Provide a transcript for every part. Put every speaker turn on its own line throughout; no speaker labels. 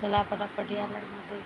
चला पटापट या मध्ये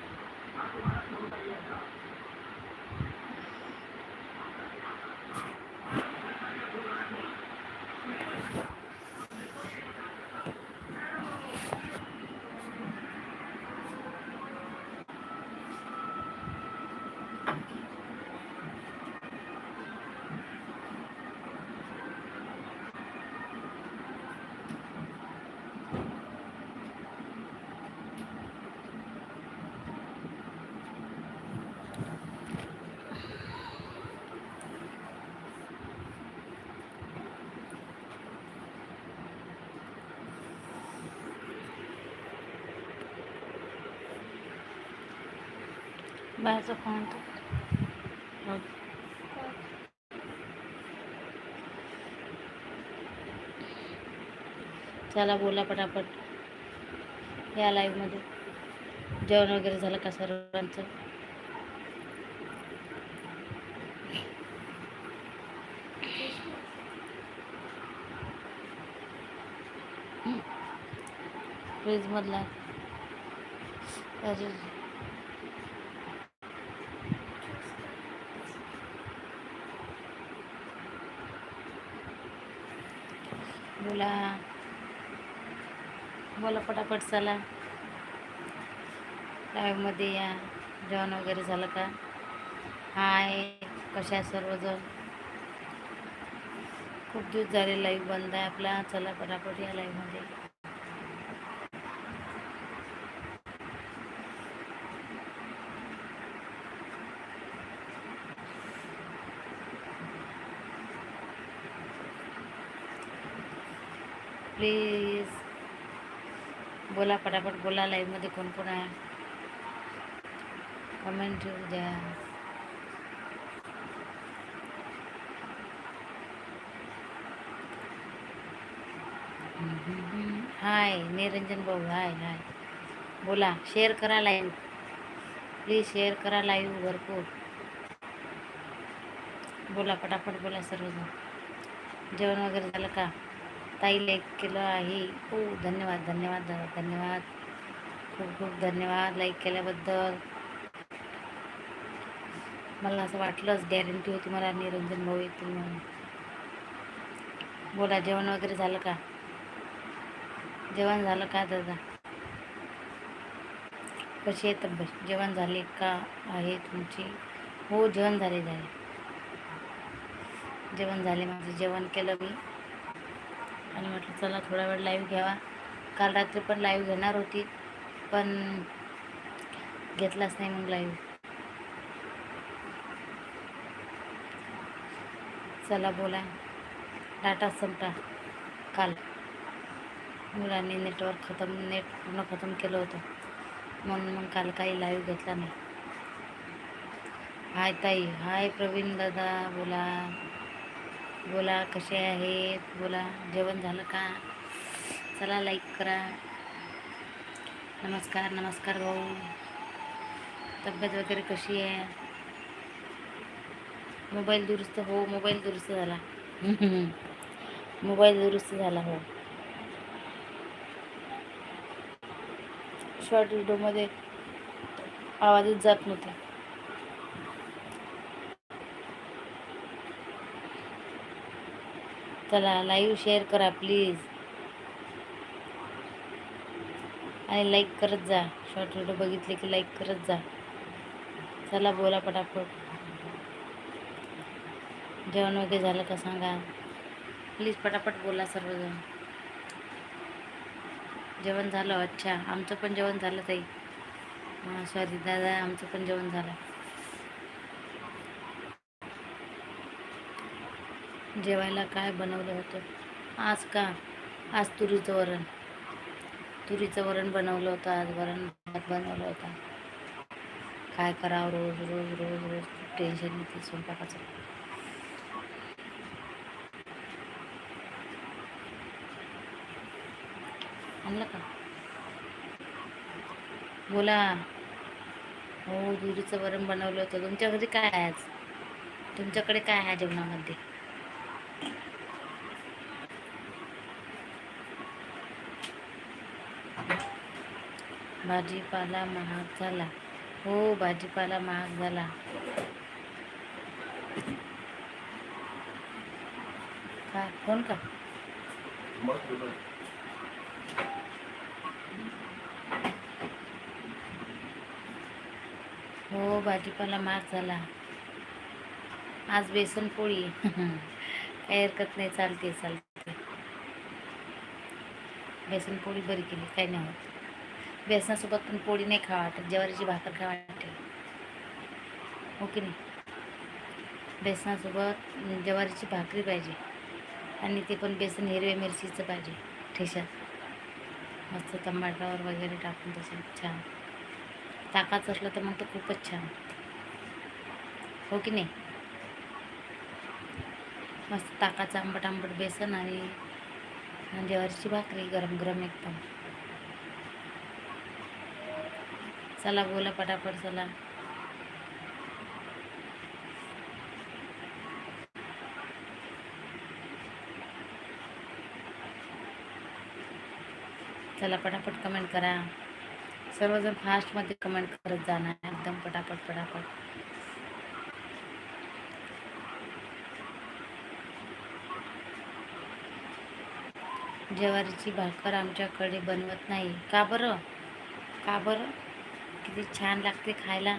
बाहेरचा फोन तर चला बोला पटापट. या लाईव्हमध्ये जेवण वगैरे झालं का सर्वांचं? फ्रीजमधला अरे बोला. बोला पटापट चला. लाईव्हमध्ये या. जेवण वगैरे झालं का? हाय कशा आहे सर्वजण? खूप दिवस झाले लाईव्ह बंद आहे आपला. चला पटापट या लाईव्हमध्ये प्लीज बोला पटापट बोला लाईव्हमध्ये कोण कोण आहे? कमेंट येऊ द्या. हाय निरंजन भाऊ हाय हाय बोला शेअर करा लाईव्ह प्लीज शेअर करा लाईव्ह भरपूर. बोला पटापट बोला सर्वजण. जेवण वगैरे झालं का? ताई लाईक केलं आहे. हो धन्यवाद धन्यवाद दादा धन्यवाद. खूप खूप धन्यवाद लाईक केल्याबद्दल. मला असं वाटलंच गॅरंटी होती मला निरंजन भाऊ येतील म्हणून. बोला जेवण वगैरे झालं का? जेवण झालं का दादा? कशी आहे तब्येत? जेवण झाले का? आहे तुमची? हो जेवण झाले झाले. जेवण झाले माझं जेवण केलं मी. आणि म्हटलं चला थोडा वेळ लाईव्ह घ्यावा. काल रात्री पण लाईव्ह घेणार होती पण घेतलाच नाही मग लाईव्ह चला बोला. डाटा संपला. काल मुलांनी नेटवर्क खतम नेट पूर्ण खतम केलं होतं. म्हणून मग काल काही लाईव्ह घेतला नाही. हाय ताई. हाय प्रवीण दादा बोला. बोला कसे आहेत? बोला जेवण झालं का? चला लाईक करा. नमस्कार नमस्कार भाऊ. तब्येत वगैरे कशी आहे? मोबाईल दुरुस्त हो मोबाईल दुरुस्त झाला. मोबाईल दुरुस्त झाला हो. शॉर्ट व्हिडिओमध्ये आवाजच जात नव्हता. चला लाईव्ह शेअर करा प्लीज आणि लाईक करत जा. शॉर्ट व्हिडिओ बघितले की लाईक करत जा. चला बोला पटापट. जेवण वगैरे झालं का सांगा? प्लीज पटापट बोला सर्वजण. जेवण झालं अच्छा. आमचं पण जेवण झालं ताई. सॉरी दादा आमचं पण जेवण झालं. जेवायला काय बनवलं होतं? आज का? आज तुरीचं वरण. तुरीचं वरण बनवलं होतं आज वरण भात बनवलं होता. काय करावं रोज रोज रोज रोज? खूप टेन्शन येते स्वयंपाकाचं. आणलं का? बोला. हो तुरीचं वरण बनवलं होतं. तुमच्या घरी काय आहे आज? तुमच्याकडे काय आहे जेवणामध्ये? भाजीपाला महाग झाला. हो भाजीपाला महाग झाला. का? कोण का हो भाजीपाला महाग झाला. आज बेसन पोळी. काही हरकत नाही. चालते चालते बेसन पोळी बरी केली. काही नाही होत. बेसनासोबत पण पोळी नाही खावा वाटत ज्वारीची भाकर खावा वाटते. हो की नाही? बेसनासोबत ज्वारीची भाकरी पाहिजे आणि ते पण बेसन हिरव्या मिरचीचं पाहिजे ठेशात मस्त टमाटावर वगैरे टाकून तसं छान. ताकाचं असलं तर मग तर खूपच छान. हो की नाही? मस्त ताकाचं आंबट आंबट बेसन आणि ज्वारीची भाकरी गरम गरम एकदम. चला बोला पटापट चला. चला पटापट कमेंट करा. सर्वजण फास्टमध्ये कमेंट करत जाणार एकदम पटापट पटापट. ज्वारीची भाकर आमच्याकडे बनवत नाही. का बरं? का बरं? किती छान लागते खायला.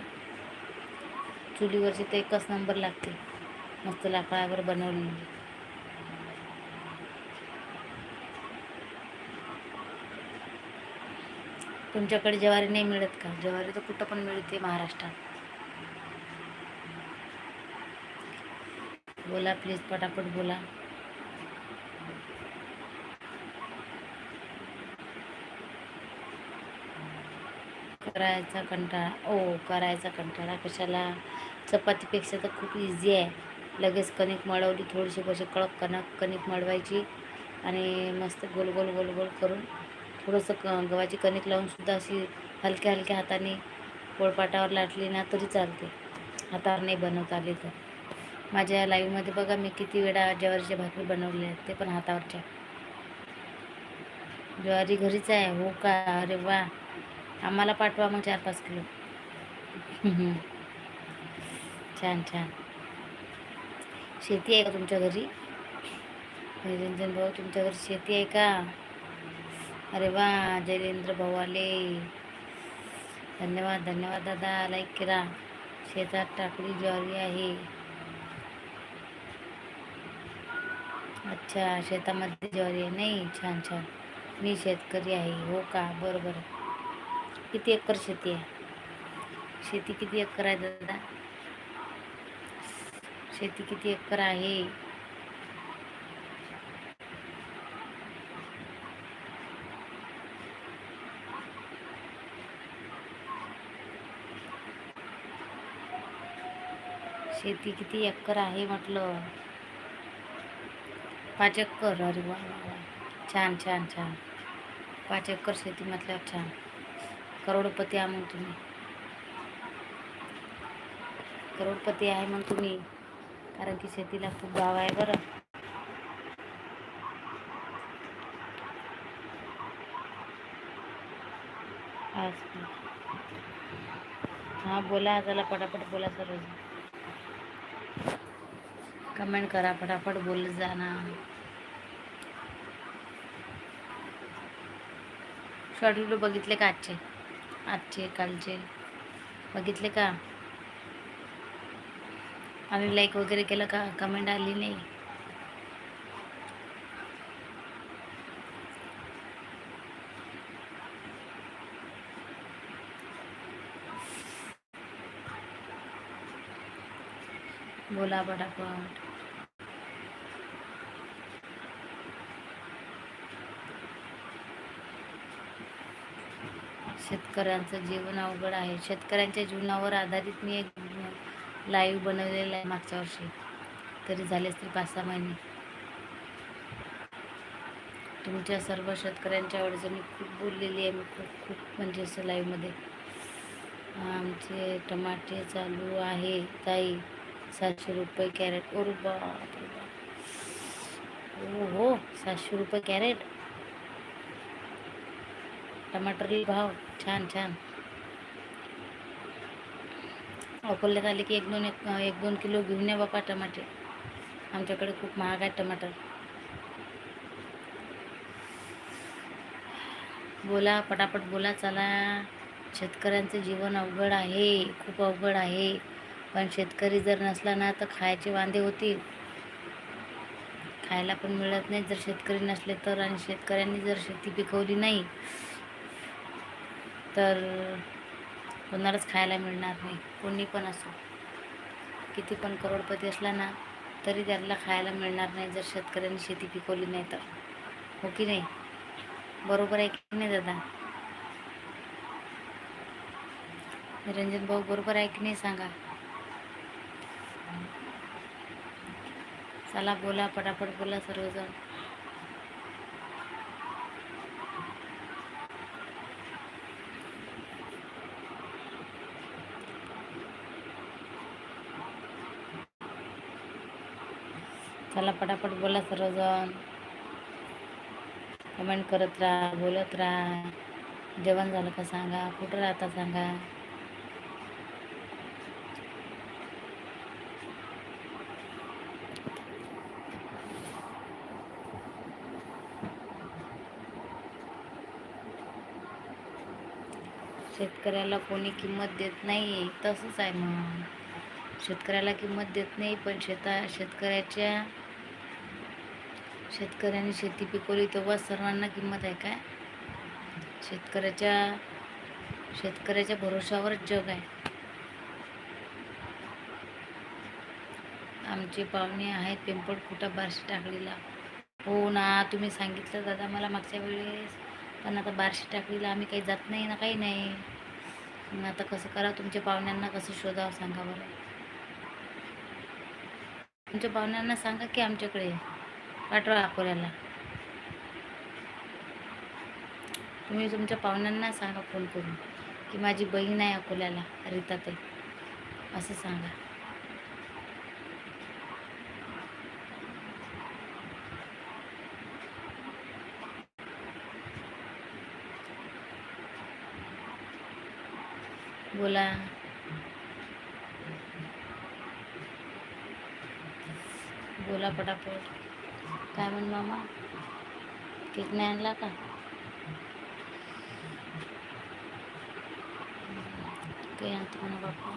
चुलीवरची तर एकच नंबर लागते. मस्त लाकडावर बनवलेली तुमच्याकडे ज्वारी नाही मिळत का? ज्वारी तर कुठं पण मिळते महाराष्ट्रात. बोला प्लीज पटापट बोला. करायचा कंटाळा. ओ करायचा कंटाळा. कशाला? चपातीपेक्षा तर खूप इझी आहे. लगेच कणिक मळवली थोडीशी कशी कडक कणक कणिक मळवायची आणि मस्त गोल गोल गोल गोल करून थोडंसं क गव्हाची कणिक लावूनसुद्धा अशी हलक्या हलक्या हाताने पोळपाटावर लाटली ना तरी चालते. हातावर नाही बनवता आली तर. माझ्या लाईव्हमध्ये बघा मी किती वेळा ज्वारीच्या भाकरी बनवले आहेत ते पण हातावरच्या. ज्वारी घरीच आहे. हो का? अरे वा! आम्हाला पाठवा मग चार पाच किलो. छान छान. शेती आहे का तुमच्या घरी? निरंजन भाऊ तुमच्या घरी शेती आहे का? अरे वा जयेंद्र भाऊ आले. धन्यवाद धन्यवाद दादा. लाईक करा. शेतात टाकली ज्वारी आहे. अच्छा शेतामध्ये ज्वारी आहे. नाही छान छान. मी शेतकरी आहे. हो का? बरं बरं. किती एकर शेती आहे? शेती किती एकर आहे दादा? शेती किती एकर आहे? शेती किती एकर आहे म्हटलं? पाच एकर. अरे वा छान छान छान. पाच एकर शेती म्हटल्यावर छान. करोडपती आहे मग तुम्ही. करोडपती आहे मग तुम्ही. कारण की शेतीला खूप गाव आहे बरं. आज. हां बोला चला पटापट बोला सर्व. कमेंट करा पटापट बोलत जा ना. शॉर्ट व्हिडिओ बघितले का आजचे? आजचे कालचे. बघितले का? आणि लाईक वगैरे केलं का? कमेंट आली नाही. बोला पटापट शेतकऱ्यांचं जीवन अवघड आहे. शेतकऱ्यांच्या जीवनावर आधारित मी एक लाईव्ह बनवलेला आहे मागच्या वर्षी. तरी झाले असतील पाच सहा महिने. तुमच्या सर्व शेतकऱ्यांच्या अडचणी खूप बोललेली आहे. मी खूप खूप म्हणजे असं लाईव्हमध्ये आमचे टमाटे चालू आहे ताई. सातशे रुपये कॅरेट. ओ बाप. ओ हो सातशे रुपये कॅरेट. टमाटरले भाव छान छान. अकोल्यात आले की एक दोन एक एक दोन किलो घेऊन या बापा टमाटे. आमच्याकडे खूप महाग आहे टमाटर. बोला पटापट बोला चला. शेतकऱ्यांचं जीवन अवघड आहे खूप अवघड आहे. पण शेतकरी जर नसला ना तर खायचे वांदे होतील. खायला पण मिळत नाही जर शेतकरी नसले तर. आणि शेतकऱ्यांनी जर शेती पिकवली नाही तर कोणालाच खायला मिळणार नाही. कोणी पण असो. किती पण करोडपती असला ना तरी त्याला खायला मिळणार नाही जर शेतकऱ्यांनी शेती पिकवली नाही तर. हो की नाही? बरोबर आहे की नाही दादा? निरंजन भाऊ बरोबर आहे की नाही सांगा? चला बोला पटापट बोला सर्वजण. चला पटापट बोला सर्वजण. कमेंट करत राहा बोलत राहा. जेवण झालं का सांगा कुठं राहता सांगा. शेतकऱ्याला कोणी किंमत देत नाही तसंच आहे मग शेतकऱ्याला किंमत देत नाही पण शेता शेतकऱ्याच्या शेतकऱ्याने शेती पिकवली तेव्हा सर्वांना किंमत आहे काय? शेतकऱ्याच्या शेतकऱ्याच्या भरोशावरच जग आहे. आमचे पाहुणे आहेत पिंपळखुटा बारशी टाकलीला? हो ना तुम्ही सांगितलं दादा मला मागच्या वेळेस. पण आता बारशी टाकलीला आम्ही काही जात नाही ना काही नाही. मग आता कसं करा तुमच्या पाहुण्यांना कसं शोधावं सांगा बरं. तुमच्या पाहुण्यांना सांगा की आमच्याकडे. पाठवा अकोल्याला. तुम्ही तुमच्या पाहुण्यांना सांगा फोन करून की माझी बहीण आहे अकोल्याला रिता ते असं सांगा. बोला. बोला पटापट. काय म्हण मामा? केक नाही आणला का? काही आणतो म्हणा बापा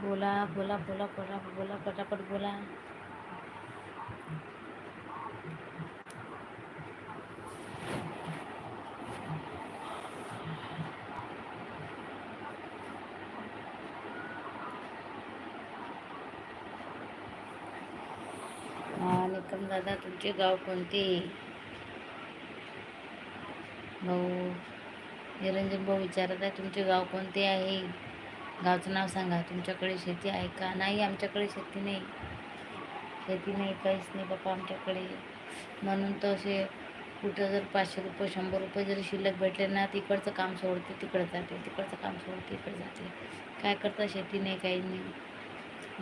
बोला बोला बोला बोला बोला पटापट बोला हा निकम दादा तुमचे गाव कोणते? भाऊ निरंजन भाऊ विचारत आहे तुमचे गाव कोणते आहे? गावचं नाव सांगा. तुमच्याकडे शेती आहे का? नाही आमच्याकडे शेती नाही. शेती नाही काहीच नाही बापा आमच्याकडे. म्हणून तर असे कुठं जर पाचशे रुपये शंभर रुपये जरी शिल्लक भेटले ना तिकडचं काम सोडते तिकडे जाते तिकडचं काम सोडते इकडे जाते. काय करता? शेती नाही काही नाही.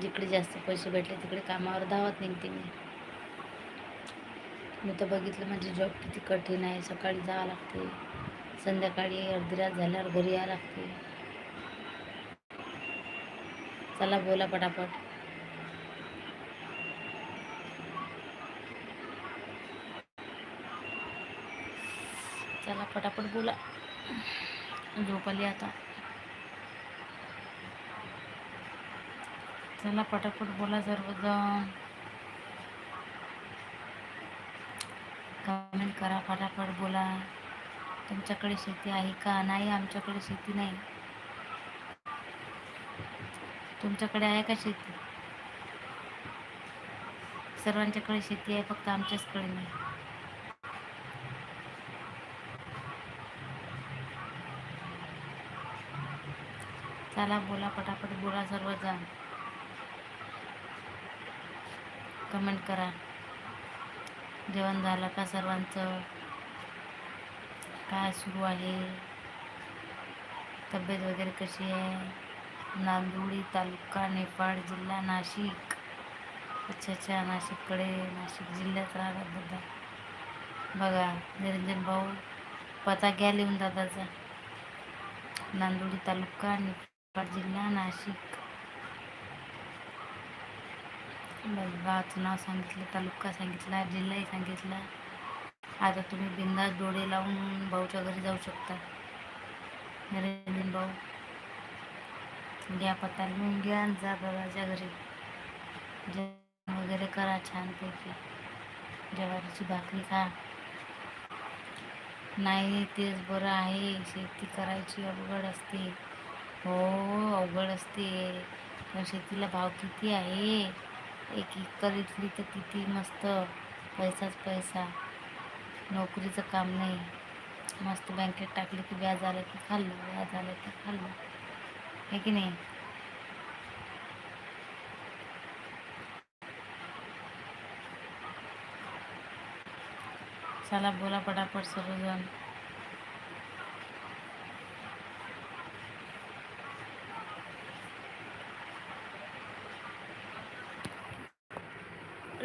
जिकडे जास्त पैसे भेटले तिकडे कामावर धावत निघते मी. मी तर बघितलं माझी जॉब किती कठीण आहे. सकाळी जावं लागते. संध्याकाळी अर्धी रात झाल्यावर घरी यावं लागते. चला बोला पटापट. चला पटापट बोला. झोप आली आता. चला पटापट बोला सर्वजण. कमेंट करा पटापट बोला. तुमच्याकडे शेती आहे का? नाही आमच्याकडे शेती नाही. तुमच्याकडे आहे का शेती? सर्वांच्याकडे शेती आहे फक्त आमच्याचकडे नाही. चला बोला पटापट बोला सर्वजण. कमेंट करा. जेवण झालं का सर्वांचं? काय सुरू आहे? तब्येत वगैरे कशी आहे? नांदुळी तालुका नेपाळ जिल्हा नाशिक. अच्छा अच्छा नाशिककडे नाशिक जिल्ह्यात राहतात दादा. बघा निरंजन भाऊ पता घ्या लिहून दादाचा. नांदुळी तालुका नेपाळ जिल्हा नाशिक. गावाचं नाव सांगितलं तालुका सांगितला जिल्हाही सांगितला. आता तुम्ही बिंदास डोळे लावून भाऊच्या घरी जाऊ शकता. निरंजन भाऊ घ्या पत्ता लिहून घ्या आणि जा बाबाच्या घरी. जेवण वगैरे करा छानपैकी. ज्वारीची भाकरी खा. नाही तेच बरं आहे. शेती करायची अवघड असते. हो अवघड असते. पण शेतीला भाव किती आहे? एक एकर इथली तर किती मस्त पैसाच पैसा. नोकरीचं काम नाही. मस्त बँकेत टाकलं की व्याज आलं की खाल्लं व्याज आलं की खाल्लं. आहे की नाही? चला बोला पटापट सर्वजण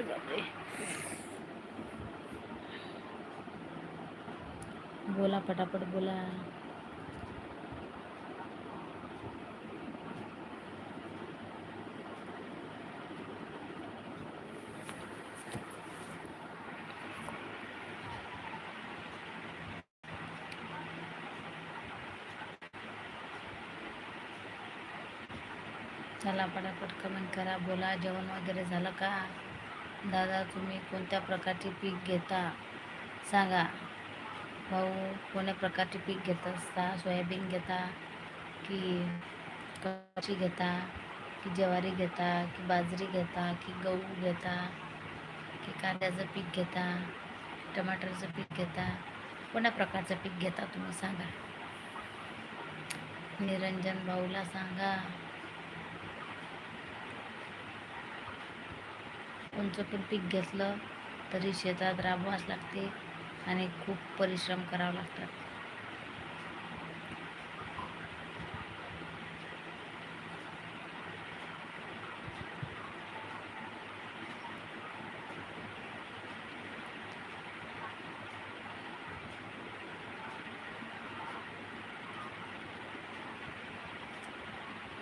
बापरे. बोला पटापट बोला. चला पटापट कमेंट करा बोला. जेवण वगैरे झालं का? दादा तुम्ही कोणत्या प्रकारचे पीक घेता सांगा. भाऊ कोण्या प्रकारचे पीक घेत असता? सोयाबीन घेता की कशी घेता? की ज्वारी घेता? की बाजरी घेता? की गहू घेता? की कांद्याचं पीक घेता? टमाटरचं पीक घेता? कोण्या प्रकारचं पीक घेता तुम्ही सांगा. निरंजन भाऊला सांगा. कोणचं पण पीक घेतलं तरी शेतात राबवाच लागते आणि खूप परिश्रम करावे लागतात.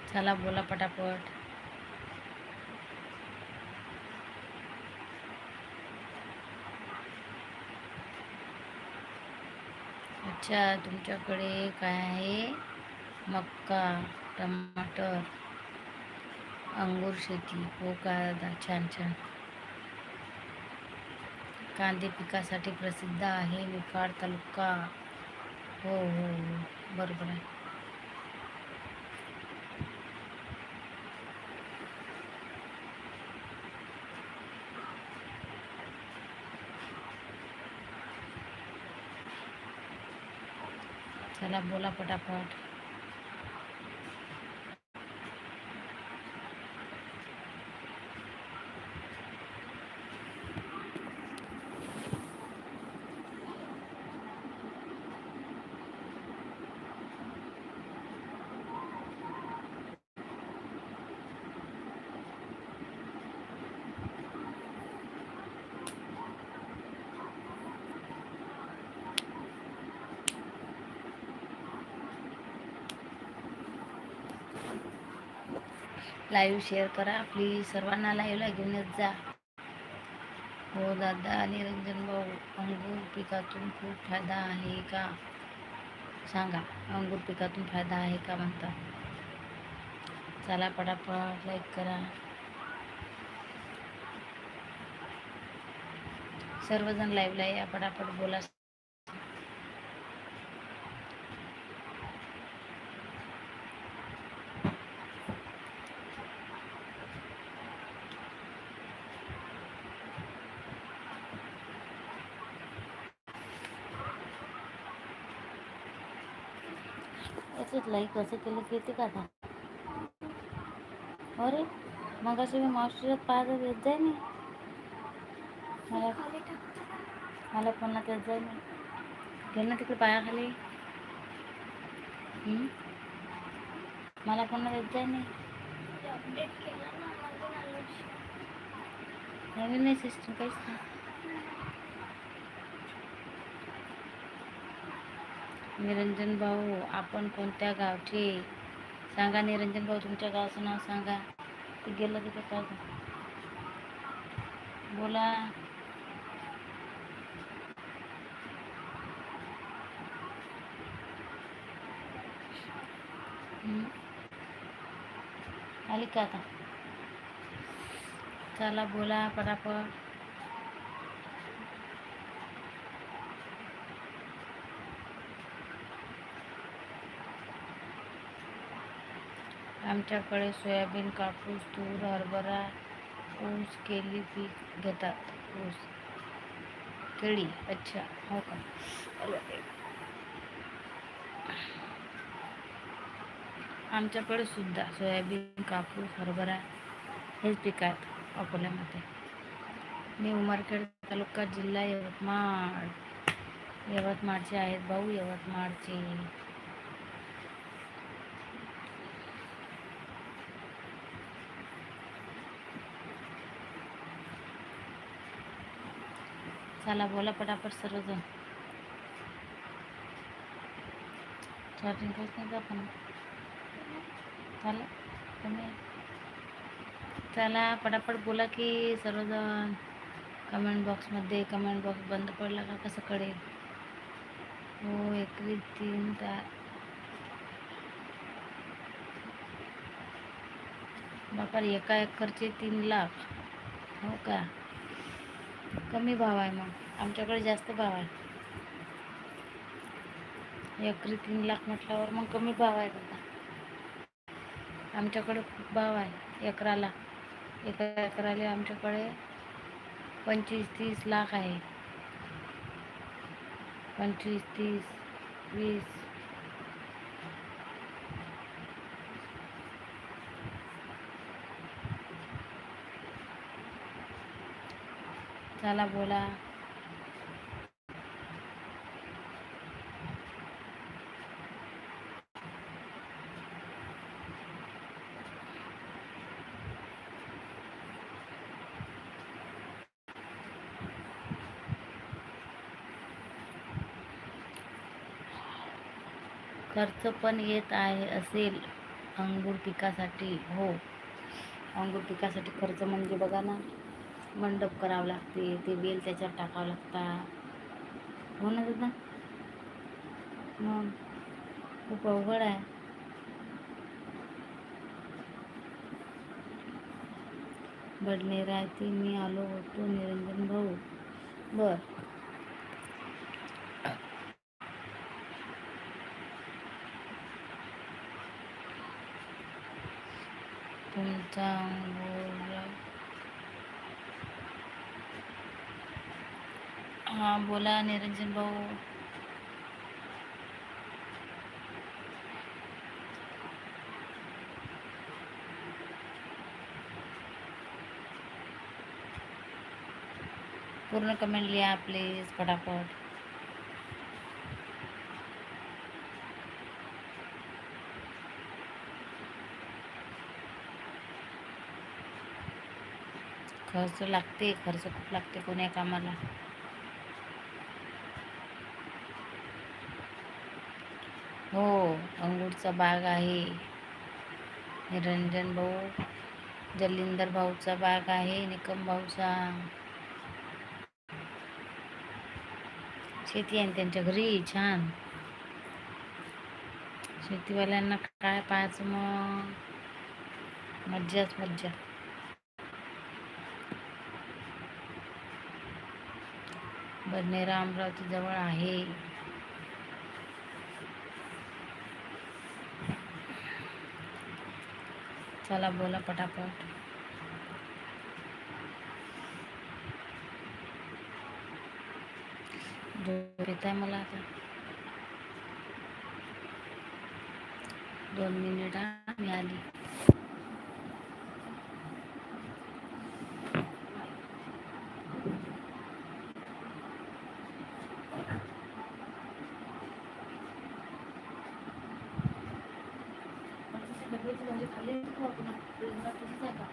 चला बोला पटापट. अच्छा तुमच्याकडे काय आहे? मक्का टमाटर अंगूर शेती हो का? दादा छान छान. कांदे पिकासाठी प्रसिद्ध आहे निफाड तालुका. हो हो हो. बरोबर आहे. चला बोला पटापट. लाईव्ह शेअर करा. प्लीज सर्वांना लाईव्हला घेऊनच जा. हो दादा निरंजन भाऊ अंगूर पिकातून खूप फायदा आहे का? सांगा अंगूर पिकातून फायदा आहे का म्हणता? चला पटापट लाईक करा. सर्वजण लाईव्हला या पटापट बोला. याच्यात लाईक असं केलं की येते का आता अरे मग असे मी मावशीच्यात पाहत येत जाय नाही. मला मला पुन्हा त्यात जाय नाही. घे ना तिकडे पायाखाली? मला कोणा देत जाय नाही.
नवीन
नाही सिस्टम काहीच नाही. निरंजन भाऊ आपण कोणत्या गावचे? सांगा निरंजन भाऊ तुमच्या गावचं नाव सांगा. ते गेलं तिथं का बोला. आली का आता? चला बोला पटापट आमच्याकडे सोयाबीन कापूस तूर हरभरा ऊस केली पीक घेतात. ऊस. केळी. अच्छा. हो का? आमच्याकडे सुद्धा सोयाबीन कापूस हरभरा हेच पीक आहेत अकोल्यामध्ये. मी उमरखेड तालुका जिल्हा यवतमाळ. यवतमाळचे आहेत भाऊ यवतमाळचे. चला बोला पटापट सर्वजण. चार्जिंग करत नाही का पण चला तुम्ही. चला पटापट बोला की सर्वजण. कमेंट बॉक्समध्ये कमेंट बॉक्स बंद पडला का? कसं कळेल? हो एकवीस तीन चार. बापा एका एकरचे तीन लाख. हो का? कमी भाव आहे मग. आमच्याकडे जास्त भाव आहे. एकरी तीन लाख म्हटल्यावर मग कमी भाव आहे दादा. आमच्याकडे खूप भाव आहे. एकराला. एका एकराला आमच्याकडे पंचवीस तीस लाख आहे. पंचवीस तीस वीस चला बोला. खर्च पण येत आहे असेल अंगूर पिकासाठी. हो अंगूर पिकासाठी खर्च म्हणजे बघा ना. मंडप करावं लागते ते बेल त्याच्यावर टाकावं लागतात हो ना दादा? मग खूप अवघड आहे. बडनेर आहे मी आलो होतो निरंजन भाऊ. बर. तुमचा अंगूर हां बोला निरंजन भाऊ. पूर्ण कमेंट लिहा प्लीज फटाफट. खर्च लागते खर्च खूप लागते कोण्या कामाला. हो अंगूरचा बाग आहे. निरंजन भाऊ जलिंदर भाऊचा बाग आहे निकम भाऊचा. शेती आहे त्यांच्या घरी छान. शेतीवाल्यांना काय पाहायचं मग? मज्जाच मज्जा. बडनेरा अमरावती जवळ आहे. चला बोला पटापट झोप येत आहे मला आता। दोन मिनिट हा मी आली कोबीची भाजी खाल्ली होती का आपण फ्रीजला तशीच आहे का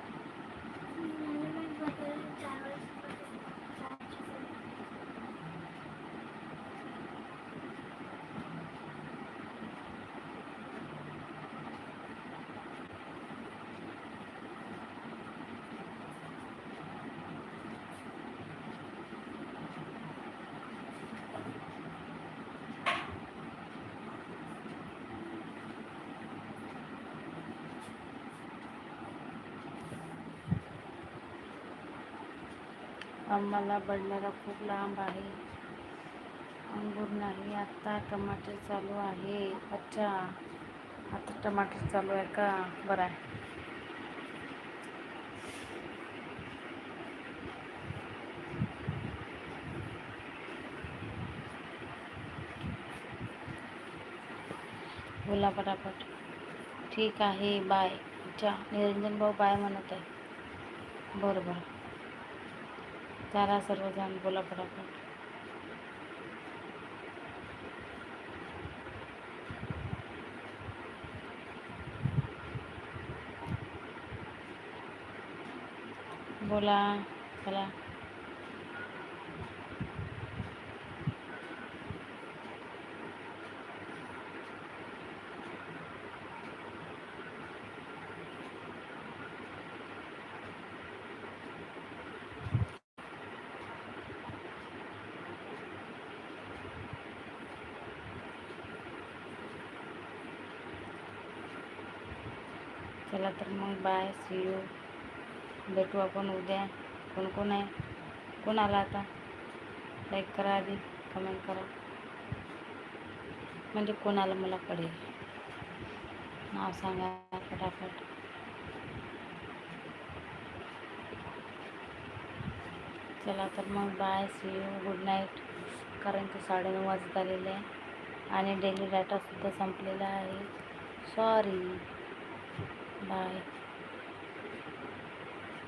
आणि मी बघायला चार वाजता चहाची पोळी.
आम्हाला बडणारा खूप लांब आहे. अंगूर नाही आत्ता टमाटर चालू आहे. अच्छा आता टमाटर चालू आहे का? बरं आहे. बोला पटापट. ठीक आहे बाय. अच्छा निरंजन भाऊ बाय म्हणत आहे. बरं बरं. चला सर्वजण बोला फटाफट बोला चला. चला तर मग बाय सी यू भेटू आपण उद्या. कोण कोण आहे? कोण आला आता? लाईक करा आधी कमेंट करा. म्हणजे कोण आलं मला कळेल? नाव सांगा फटाफट. चला तर मग bye see you good night कारण की साडेनऊ वाजत आलेले आहे. आणि डेली डाटासुद्धा संपलेला आहे. Sorry bye